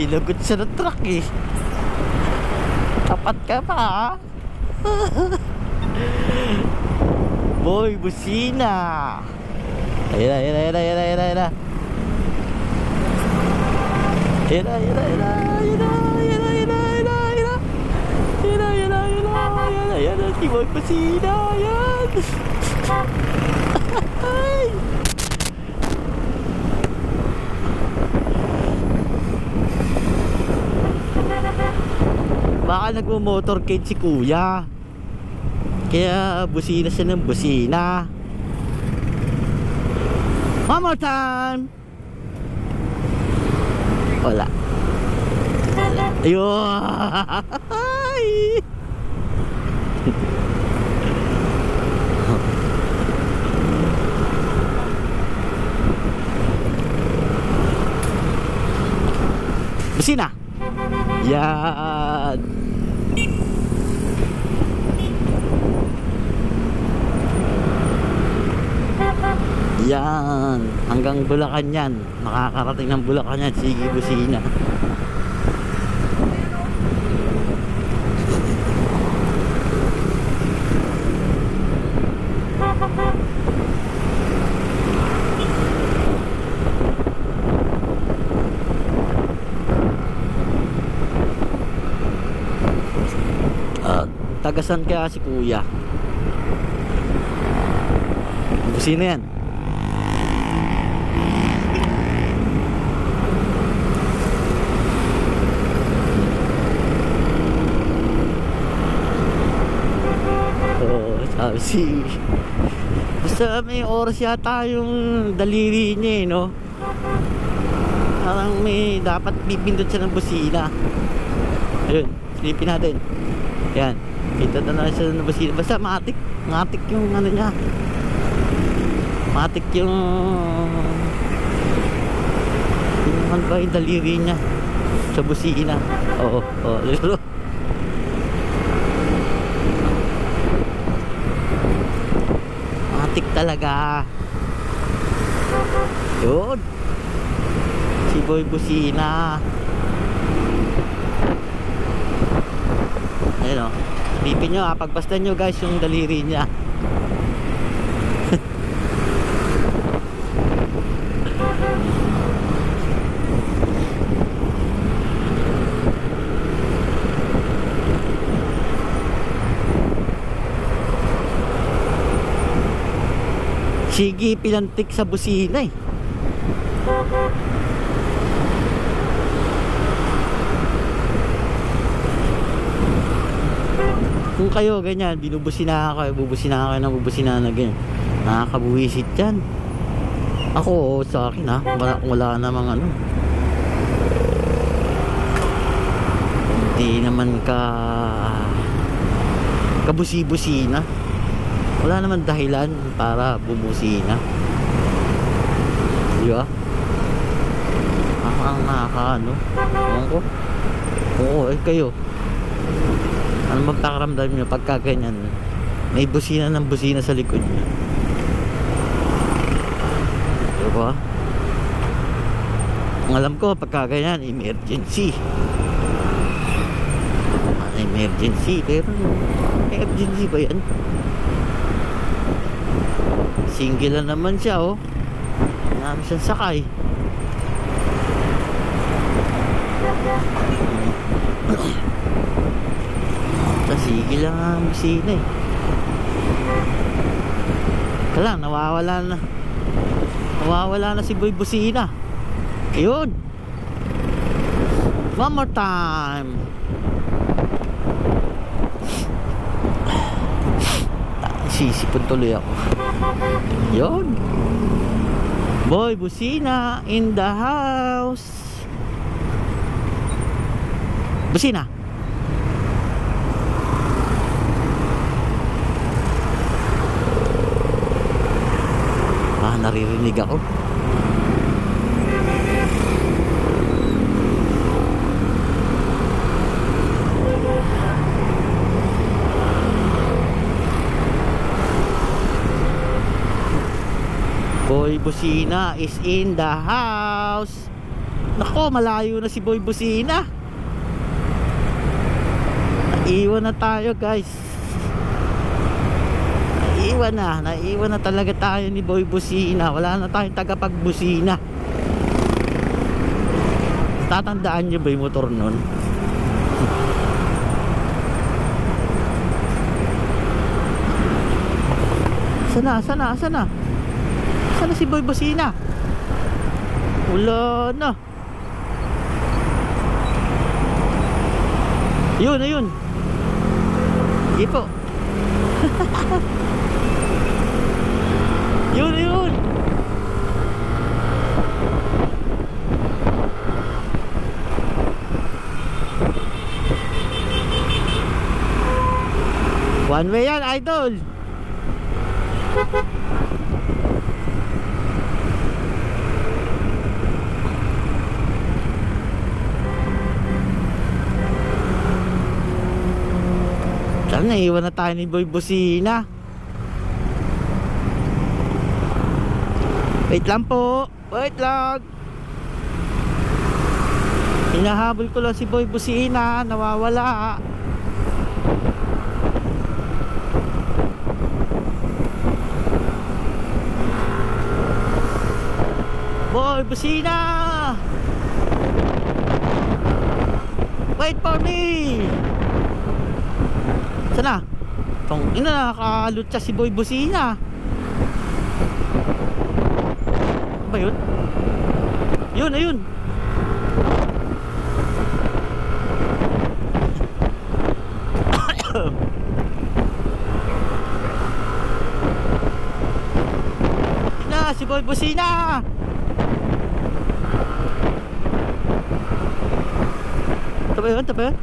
Sinagot siya ng truck eh. Tapat ka pa? Boy, busina. Ayun na, ayun na, ayun na, ayun na, ayun na, ayun na. Ayun na, ayun na, ayun na, ayun na, ayun na, ayun na, ayun na, ayun na. Ayun na, ayun na, ayun na, ayun na, ayun na, si Boy Busina, ayan. Ay. Baka nagmo-motorcade si kuya. Kaya busina siya ng busina. One more time! Wala. Ayun! Ay! Busina! Yan! Yan. Hanggang Bulacan yan. Makakarating ng Bulacan yan. Sige, busina. Ah, tagasan kaya si kuya. Busina yan. Oo, sabi si... Basta may oras yata yung daliri niya eh, no? Parang may dapat pipindot siya ng busina. Ayun, silipin natin. Yan, pindot na lang siya ng busina. Basta matik, matik yung ano niya. Matik yung... Yung ano ba yung daliri niya sa busina. Oo, oo. Matik talaga. Yun. Si Boy Busina. Ayun o. Pipin nyo ha. Pagpastan nyo guys yung daliri niya. Sige, pilantik sa busina eh. Kung kayo ganyan, binubusina kayo, bubusina kayo ng bubusina na ganyan. Nakakabuwisit yan. Ako, sa akin ha, wala, wala namang ano. Hindi naman ka kabusi-busina. Wala naman dahilan para bubusina. Di ba? Nakaka, ano? Ewan ko. Oo, eh kayo. Ano magkakaramdam nyo pagka ganyan? May busina ng busina sa likod nyo. Di ba? Ang alam ko, pagka ganyan, emergency. Ano, emergency. Pero, emergency ba yan? Single lang naman siya, oh. Marami siyang sakay. Sa sige lang ang busina eh. Kala, nawawala na. Nawawala na si Boy Busina. Ayun. One more time. Sisipon tuloy ako. Yun. Boy Busina in the house. Busina. Naririnig ako. Boy Busina is in the house. Nako, malayo na si Boy Busina. Naiwan na tayo guys. Naiwan na. Naiwan na talaga tayo ni Boy Busina. Wala na tayong tagapagbusina. Tatandaan niyo ba yung motor nun? Sana, sana, sana. Sana si Boy Busina? Wala na. Yun, ayun. Sige po. yun, yun. One way yan, idol. Saan naiwan na tayo ni Boy Busina? Wait lang po. Wait lang. Hinahabol ko lang si Boy Busina. Nawawala. Boy Busina! Wait for me! Sana? Tong ina nakakalutsa si Boy Busina. Ano ba yun? Yun, ayun. na, si Boy Busina! Ito ba yun? Ito ba yun?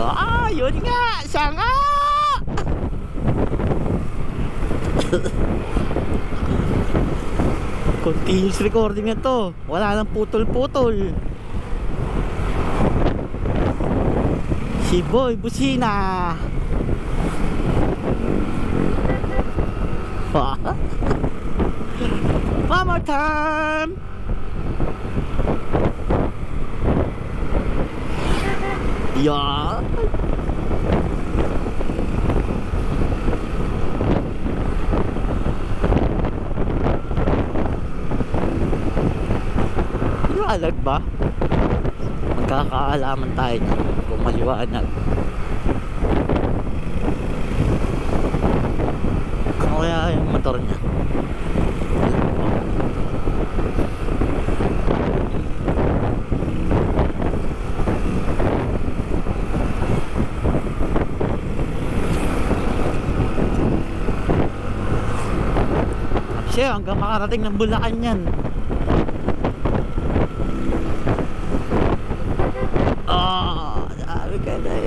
Ah, yun nga! Siya nga! Continuous recording na to. Wala nang putol-putol. Si Boy Busina. One more time. Yeah. Liwanag ba? Magkakaalaman tayo niyan kung maliwanag. Ano kaya yung motor niya? Siya, hanggang makarating ng Bulacan yan. Ah, sabi ka na eh.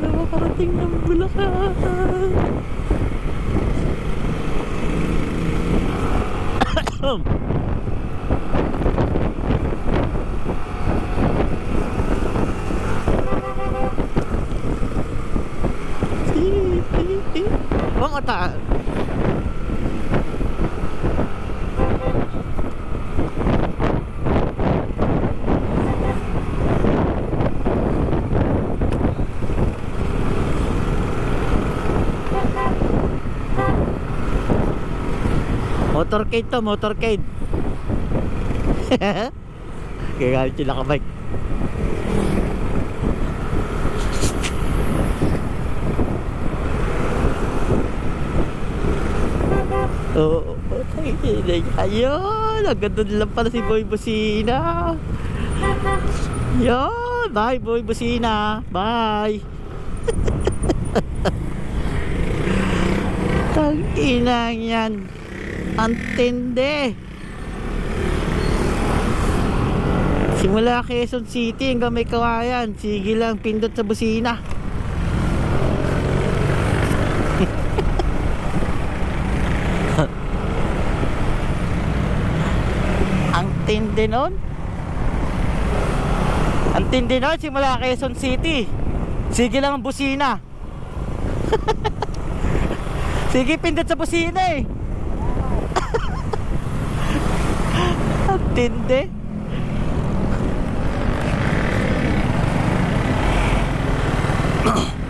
Na makarating ng Bulacan. Mga ta Motorcade to, motorcade. Kaya galit sila kabike. Oo, oh, ayun, ang ganda lang pala si Boy Busina. Yun, bye Boy Busina, bye. Tang inang yan. Ang tindi. Simula Quezon City hanggang may kawayan. Sige lang, pindot sa busina. Ang tindi nun. Ang tindi nun, simula Quezon City. Sige lang ang busina. Sige, pindot sa busina eh. Ang tindi. Ugh.